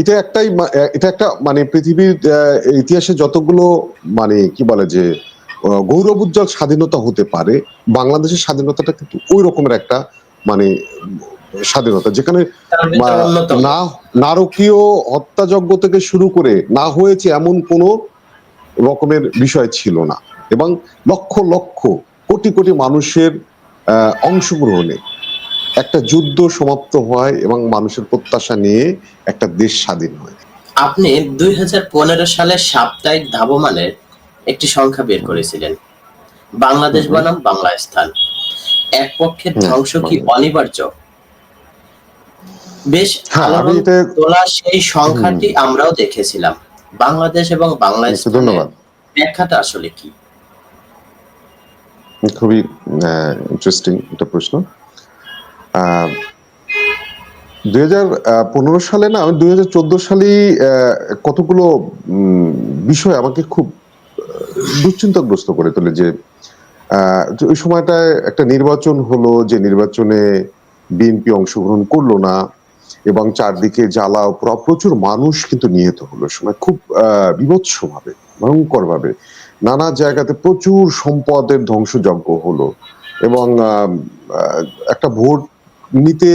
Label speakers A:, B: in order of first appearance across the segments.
A: এটা একটাই এটা একটা মানে পৃথিবীর ইতিহাসে যতগুলো মানে কি বলে যে গৌরব উজ্জ্বল স্বাধীনতা হতে পারে বাংলাদেশের স্বাধীনতাটা কিন্তু ওই রকমের একটা মানে স্বাধীনতা যেখানে না নারকীয় হত্যাযজ্ঞ থেকে শুরু করে না হয়েছে এমন কোনো রকমের বিষয় ছিল না। এবং লক্ষ লক্ষ কোটি কোটি মানুষের অংশগ্রহণে একটা যুদ্ধ সমাপ্ত হয় এবং মানুষের প্রত্যাশা নিয়ে একটা দেশ স্বাধীন হয়।
B: আপনি দুই সালে সাপ্তাহিক ধাবমানের একটি সংখ্যা বের করেছিলেন। বাংলাদেশ। বনাম বাংলা স্থান। এক পক্ষের ধ্বংস কি অনিবার্য? বেশ
A: হ্যাঁ,
B: তোলা সেই সংখ্যাটি আমরাও দেখেছিলাম। বাংলাদেশ এবং বাংলাদেশ
A: ধন্যবাদ।
B: ব্যাখ্যাটা আসলে কি?
A: খুবই ইন্টারেস্টিং একটা প্রশ্ন। দুই হাজার পনেরো সালে না, আমি দুই হাজার চোদ্দ সালে কতগুলো বিষয় আমাকে খুব দুশ্চিন্তাগ্রস্ত করে তোলে যে ওই সময়টায় একটা নির্বাচন হলো যে নির্বাচনে বিএনপি অংশগ্রহণ করল না এবং চারদিকে জ্বালা প্রচুর মানুষ কিন্তু নিহত হলো। সময় খুব বিভৎস ভাবে ভয়ঙ্কর ভাবে নানা জায়গাতে প্রচুর সম্পদের ধ্বংসযজ্ঞ হলো এবং একটা ভোট নিতে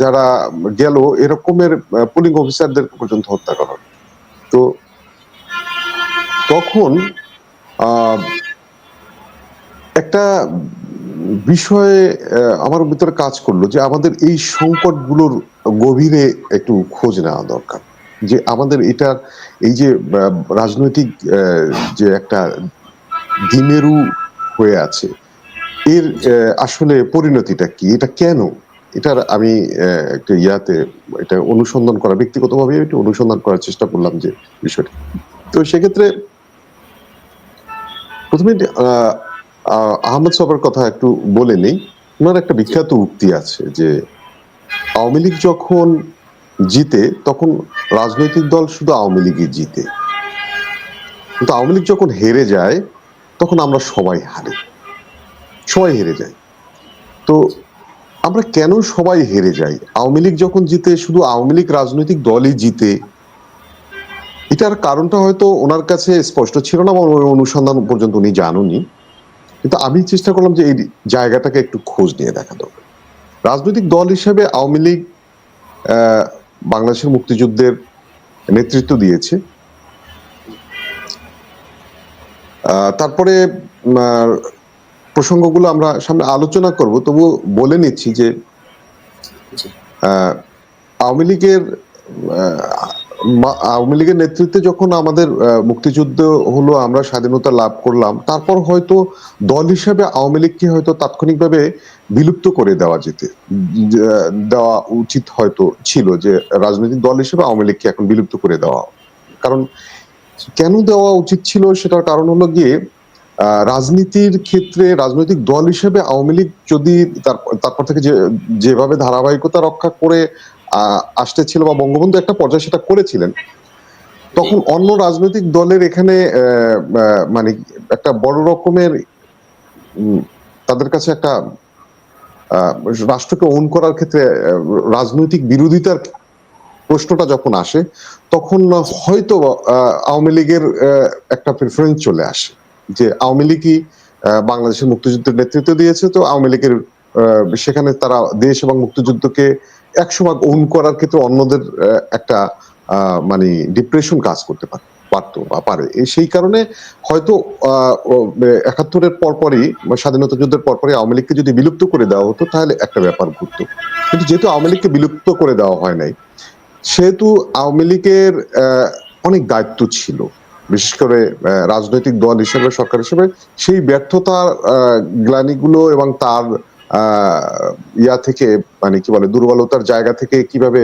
A: যারা গেল এরকমের পুলিং অফিসারদের পর্যন্ত হত্যা করা। তো তখন একটা বিষয়ে আমার ভিতরে কাজ করল যে আমাদের এই সংকটগুলোর গভীরে একটু খোঁজ নেওয়া দরকার যে আমাদের এটা এই যে রাজনৈতিক যে একটা দ্বিমেরু হয়ে আছে এর আসলে পরিণতিটা কি? এটা কেন? এটার আমি একটা ইয়াতে এটা অনুসন্ধান করা ব্যক্তিগতভাবে এটা অনুসন্ধান করার চেষ্টা করলাম যে বিষয়টা। তো সেক্ষেত্রে প্রথমে আহ, আহ, আহমদ সবার কথা একটু বলে নেই। ওনার একটা বিখ্যাত উক্তি আছে যে আওয়ামী লীগ যখন জিতে তখন রাজনৈতিক দল শুধু আওয়ামী লীগই জিতে। কিন্তু আওয়ামী লীগ যখন হেরে যায়, তখন আমরা সবাই হারি। সবাই হেরে যায় তো আমরা কেন সবাই হেরে যাই? আওয়ামী লীগ যখন জিতে, শুধু আওয়ামী লীগ রাজনৈতিক দলই জিতে। এটার কারণটা হয়তো ওনার কাছে স্পষ্ট ছিল না বা অনুসন্ধান পর্যন্ত উনি জানুনি কিন্তু আমি চেষ্টা করলাম যে এই জায়গাটাকে একটু খোঁজ নিয়ে দেখা দরকার। রাজনৈতিক দল হিসেবে আওয়ামী লীগ বাংলাদেশের মুক্তিযুদ্ধের নেতৃত্ব দিয়েছে। তারপরে প্রসঙ্গগুলো আমরা সামনে আলোচনা করব। তবু বলে নিচ্ছি যে আওয়ামী লীগের আওয়ামী লীগের নেতৃত্বে যখন আমাদের মুক্তিযুদ্ধ হলো, আমরা স্বাধীনতা লাভ করলাম, তারপর হয়তো দল হিসেবে আওয়ামী লীগকে হয়তো তাৎক্ষণিকভাবে বিলুপ্ত করে দেওয়া যেতে দেওয়া উচিত হয়তো ছিল যে, রাজনৈতিক দল হিসেবে আওয়ামী লীগকে এখন বিলুপ্ত করে দেওয়া। কারণ কেন দেওয়া উচিত ছিল সেটার কারণ হলো গিয়ে রাজনীতির ক্ষেত্রে রাজনৈতিক দল হিসেবে আওয়ামী লীগ যদি তারপর থেকে যে, যেভাবে ধারাবাহিকতা রক্ষা করে আহ, আসতেছিল বা বঙ্গবন্ধু একটা পর্যায়ে সেটা করেছিলেন তখন অন্য রাজনৈতিক দলের এখানে মানে একটা বড় রকমের তাদের কাছে একটা রাষ্ট্রকে ওন করার ক্ষেত্রে রাজনৈতিক বিরোধিতার প্রশ্নটা যখন আসে তখন হয়তো আওয়ামী লীগের একটা প্রেফারেন্স চলে আসে যে আওয়ামী লীগই বাংলাদেশের মুক্তিযুদ্ধের নেতৃত্ব দিয়েছে। তো আওয়ামী লীগের সেখানে তারা দেশ এবং মুক্তিযুদ্ধকে একশো ভাগ ওন করার ক্ষেত্রে অন্যদের একটা মানে ডিপ্রেশন কাজ করতে পারে, পারতো বা পারে। সেই কারণে হয়তো একাত্তরের পরপরই বা স্বাধীনতা যুদ্ধের পরপরই আওয়ামী লীগকে যদি বিলুপ্ত করে দেওয়া হতো, তাহলে একটা ব্যাপার ঘটতো। কিন্তু যেহেতু আওয়ামী লীগকে বিলুপ্ত করে দেওয়া হয় নাই, সেহেতু আওয়ামী লীগের অনেক দায়িত্ব ছিল। বিশেষ করে রাজনৈতিক দল হিসেবে, সরকার হিসেবে, সেই ব্যর্থতার গ্লানিগুলো এবং তার ইয়া থেকে মানে কি বলে, দুর্বলতার জায়গা থেকে কীভাবে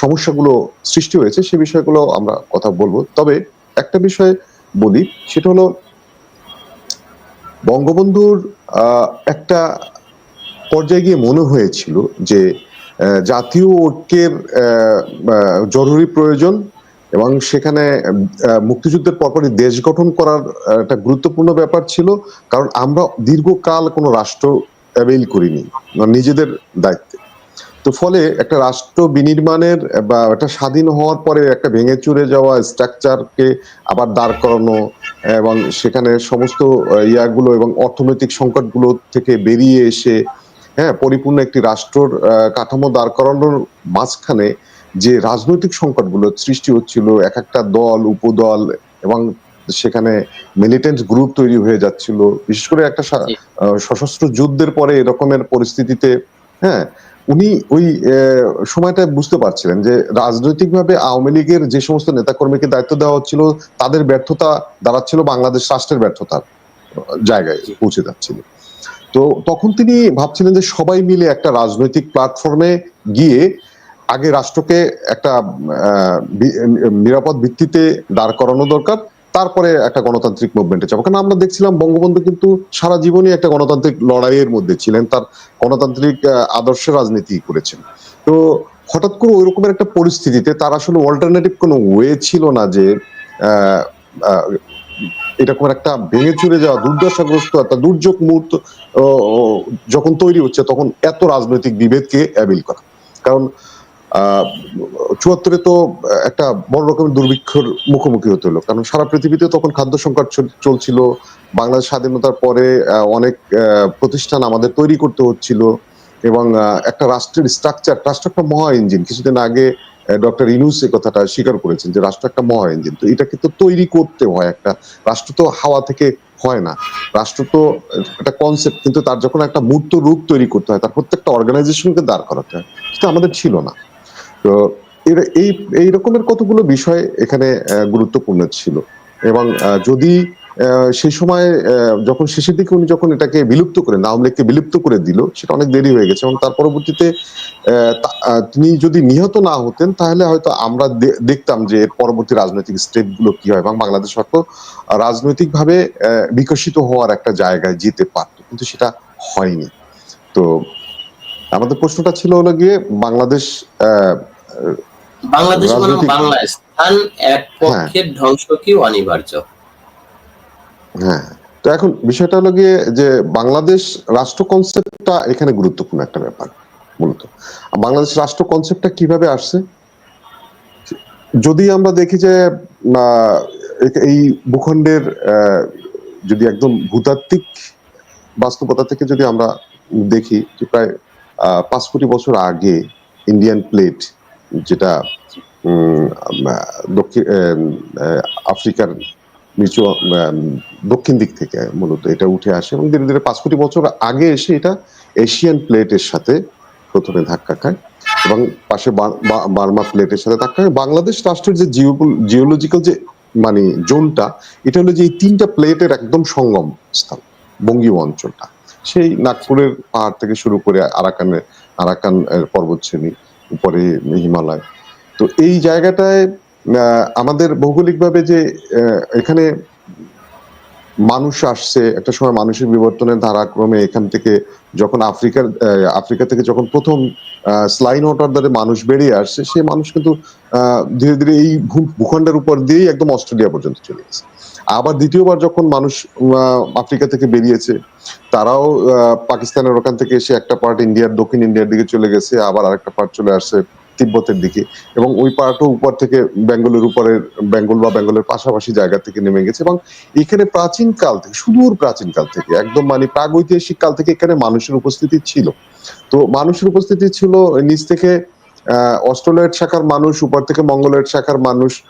A: সমস্যাগুলো সৃষ্টি হয়েছে সে বিষয়গুলো আমরা কথা বলব। তবে একটা বিষয় বলি, সেটা হলো বঙ্গবন্ধুর একটা পর্যায়ে গিয়ে মনে হয়েছিল যে জাতীয় ঐক্যের জরুরি প্রয়োজন এবং সেখানে মুক্তিযুদ্ধের পরপরই দেশ গঠন করার একটা গুরুত্বপূর্ণ ব্যাপার ছিল। কারণ আমরা দীর্ঘকাল কোনো রাষ্ট্র অ্যাভেইল করিনি নিজেদের দায়িত্বে। তো ফলে একটা রাষ্ট্র বিনির্মাণের বা একটা স্বাধীন হওয়ার পরে একটা ভেঙে চুরে যাওয়া স্ট্রাকচারকে আবার দাঁড় করানো এবং সেখানে সমস্ত ইয়াগুলো এবং অর্থনৈতিক সংকটগুলো থেকে বেরিয়ে এসে হ্যাঁ পরিপূর্ণ একটি রাষ্ট্রর কাঠামো দাঁড় করানোর মাঝখানে যে রাজনৈতিক সংকটগুলো সৃষ্টি হচ্ছিল, এক একটা দল, উপদল এবং সেখানে মিলিটেন্ট গ্রুপ তৈরি হয়ে যাচ্ছিল। বিশেষ করে একটা সশস্ত্র যুদ্ধের পরে এরকমের পরিস্থিতিতে হ্যাঁ উনি ওই সময়টা বুঝতে পারছিলেন যে রাজনৈতিকভাবে আওয়ামী লীগের যে সমস্ত নেতাকর্মীকে দায়িত্ব দেওয়া হচ্ছিল তাদের ব্যর্থতা দাঁড়াচ্ছিল বাংলাদেশ রাষ্ট্রের ব্যর্থতার জায়গায় পৌঁছে যাচ্ছিল। তো তখন তিনি ভাবছিলেন যে সবাই মিলে একটা রাজনৈতিক প্ল্যাটফর্মে গিয়ে আগে রাষ্ট্রকে একটা আহ, নিরাপদ ভিত্তিতে দাঁড় করানো দরকার তারপরে একটা গণতান্ত্রিক মুভমেন্টে যাব। কারণ আমরা দেখছিলাম বঙ্গবন্ধু কিন্তু সারা জীবনই একটা গণতান্ত্রিক লড়াইয়ের মধ্যে ছিলেন, তার গণতান্ত্রিক আদর্শ রাজনীতি করেছেন। তো হঠাৎ করে ওই রকমের একটা পরিস্থিতিতে তার আসলে অল্টারনেটিভ কোনো ওয়ে ছিল না যে এরকম একটা ভেঙে চুরে যাওয়া, দুর্দশাগ্রস্ত একটা দুর্যোগ মুহূর্ত যখন তৈরি হচ্ছে, তখন এত রাজনৈতিক বিভেদকে অ্যাবিল করা। কারণ চুয়াত্তরে তো একটা বড় রকমের দুর্ভিক্ষর মুখোমুখি হতে হলো। কারণ সারা পৃথিবীতে তখন খাদ্য সংকট চল- চলছিল, বাংলাদেশ স্বাধীনতার পরে অনেক প্রতিষ্ঠান আমাদের তৈরি করতে হচ্ছিল এবং একটা রাষ্ট্রের স্ট্রাকচার রাষ্ট্র একটা মহা ইঞ্জিন কিছুদিন আগে ডক্টর ইনুস এই কথাটা স্বীকার করেছেন যে রাষ্ট্র একটা মহা ইঞ্জিন তো এটাকে তো তৈরি করতে হয় একটা, রাষ্ট্র তো হাওয়া থেকে হয় না। রাষ্ট্র তো একটা কনসেপ্ট কিন্তু তার যখন একটা মূর্ত রূপ তৈরি করতে হয়, তার প্রত্যেকটা অর্গানাইজেশনকে দাঁড় করাতে হয়, সেটা আমাদের ছিল না। তো এই এই রকমের কতগুলো বিষয় এখানে গুরুত্বপূর্ণ ছিল। এবং যদি সেই সময় যখন শেষের দিকে উনি যখন এটাকে বিলুপ্ত করে আওয়ামী লীগকে বিলুপ্ত করে দিল, সেটা অনেক দেরি হয়ে গেছে। এবং তার পরবর্তীতে তিনি যদি নিহত না হতেন, তাহলে হয়তো আমরা দেখতাম যে এর পরবর্তী রাজনৈতিক স্টেপগুলো কি হয়। এবং বাংলাদেশ হয়তো রাজনৈতিক ভাবে বিকশিত হওয়ার একটা জায়গায় যেতে পারত, কিন্তু সেটা হয়নি। তো আমাদের প্রশ্নটা ছিল হলো গিয়ে, বাংলাদেশ
B: বাংলাদেশ
A: রাজনৈতিক-
B: বাংলা স্থান এক পক্ষের ধ্বংস কি অনিবার্য?
A: হ্যাঁ। তো এখন বিষয়টা হলো গিয়ে যে বাংলাদেশ রাষ্ট্র কনসেপ্টটা এখানে গুরুত্বপূর্ণ একটা ব্যাপার মূলত। বাংলাদেশ রাষ্ট্র কনসেপ্টটা কীভাবে আসছে? যদি আমরা দেখি যে এই ভূখণ্ডের যদি একদম ভূতাত্ত্বিক বাস্তবতা থেকে যদি আমরা দেখি যে প্রায় আহ, পাঁচ কোটি বছর আগে ইন্ডিয়ান প্লেট যেটা দক্ষিণ আফ্রিকার নিচু দক্ষিণ দিক থেকে মূলত এটা উঠে আসে এবং ধীরে ধীরে পাঁচ কোটি বছর আগে এসে এটা এশিয়ান প্লেটের সাথে প্রথমে ধাক্কা খায় এবং পাশে বার্মা প্লেটের সাথে ধাক্কা খায়। বাংলাদেশ রাষ্ট্রের যে জিওলজিক্যাল যে মানে জোনটা, এটা হলো যে এই তিনটা প্লেটের একদম সঙ্গম স্থান, বঙ্গীয় অঞ্চলটা। সেই নাগপুরের পাহাড় থেকে শুরু করে আরাকানের, আরাকান পর্বতশ্রেণী। উপরে হিমালয়। তো এই জায়গাটায় আমাদের ভৌগোলিকভাবে যে এখানে মানুষ আসছে, একটা সময় মানুষের বিবর্তনের ধারাক্রমে এখান থেকে যখন আফ্রিকার আফ্রিকা থেকে যখন প্রথম স্লাইন ওয়াটার দ্বারা মানুষ বেরিয়ে আসছে, সেই মানুষ কিন্তু ধীরে ধীরে এই ভূখণ্ডের উপর দিয়েই একদম অস্ট্রেলিয়া পর্যন্ত চলে গেছে। আবার দ্বিতীয়বার যখন মানুষ আফ্রিকা থেকে বেরিয়েছে, তারাও পাকিস্তানের ওখান থেকে এসে একটা পার্ট ইন্ডিয়ার, দক্ষিণ ইন্ডিয়ার দিকে চলে গেছে, আবার আরেকটা পার্ট চলে আসছে তিব্বতের দিকে। এবং ওই পার্টও উপর থেকে বেঙ্গলের উপরের বেঙ্গল বা বেঙ্গলের পাশাপাশি জায়গা থেকে নেমে গেছে। এবং এখানে প্রাচীন কাল থেকে, সুদূর প্রাচীন কাল থেকে, একদম মানে প্রাগৈতিহাসিক কাল থেকে এখানে মানুষের উপস্থিতি ছিল। তো মানুষের উপস্থিতি ছিল নিচ থেকে অস্ট্রেলিয়ার শাখার মানুষ উপর থেকে মঙ্গলের শাখার মানুষ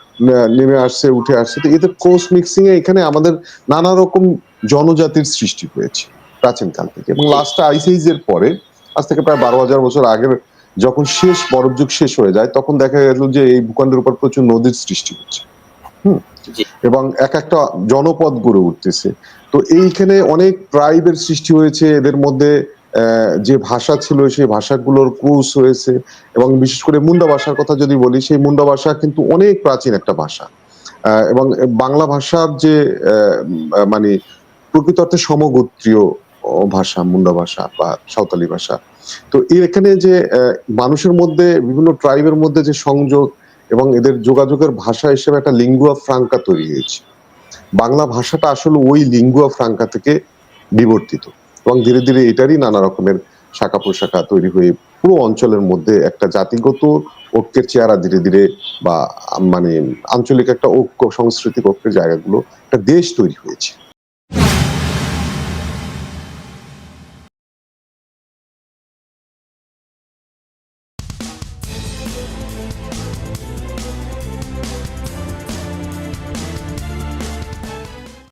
A: নেমে আসছে উঠে আসছে। তো এদের ক্রস মিক্সিং এ এখানে আমাদের নানা রকম জনজাতির সৃষ্টি হয়েছে প্রাচীন কাল থেকে। এবং লাস্ট আইস এজ এর পরে আজ থেকে প্রায় বারো হাজার বছর আগের যখন শেষ বরফ যুগ শেষ হয়ে যায় তখন দেখা গেল যে এই ভূখণ্ডের উপর প্রচুর নদীর সৃষ্টি হচ্ছে। হুম? এবং এক একটা জনপদ গড়ে উঠতেছে। তো এইখানে অনেক ট্রাইবের সৃষ্টি হয়েছে। এদের মধ্যে যে ভাষা ছিল, সেই ভাষাগুলোর ক্রুশ হয়েছে এবং বিশেষ করে মুন্ডা ভাষার কথা যদি বলি, সেই মুন্ডা ভাষা কিন্তু অনেক প্রাচীন একটা ভাষা। এবং বাংলা ভাষার যে মানে প্রকৃত অর্থে সমগোত্রীয় ভাষা, মুন্ডা ভাষা বা সাঁওতালি ভাষা। তো এখানে যে মানুষের মধ্যে, বিভিন্ন ট্রাইবের মধ্যে যে সংযোগ এবং এদের যোগাযোগের ভাষা হিসেবে একটা লিঙ্গুয়া ফ্রাঙ্কা তৈরি হয়েছে। বাংলা ভাষাটা আসলে ওই লিঙ্গুয়া ফ্রাঙ্কা থেকে বিবর্তিত। এবং ধীরে ধীরে এটারই নানা রকমের শাখা প্রশাখা তৈরি হয়ে পুরো অঞ্চলের মধ্যে একটা জাতিগত ঐক্যের চেহারা ধীরে ধীরে বা মানে আঞ্চলিক একটা ঐক্য, সাংস্কৃতিক ঐক্যের জায়গাগুলো একটা দেশ তৈরি হয়েছে।